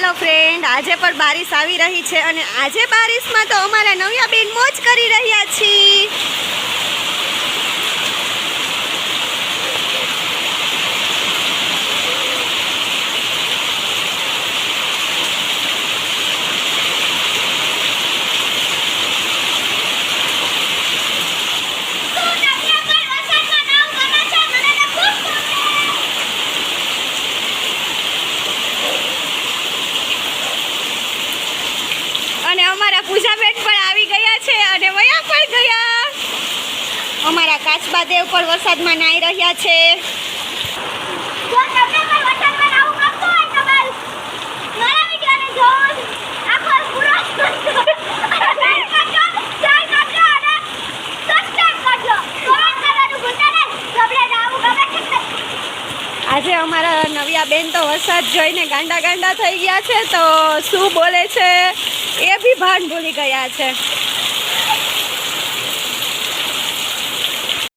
Hello friend આજે પણ બારિશ આવી રહી છે અને આજે બારિશમાં તો અમારા નવ્યા બેન મોજ કરી રહ્યા છીએ. અને અમારા પૂજાબેન પણ આવી ગયા છે અને વયા પણ ગયા. અમારા કાચબા દેવ પણ વરસાદમાં નાઈ રહ્યા છે. આજે અમારા નવ્યા બેન તો વરસાદ જોઈને ગાંડા ગાંડા થઈ ગયા છે તો શું બોલે છે? ભાન ભૂલી ગયા છે.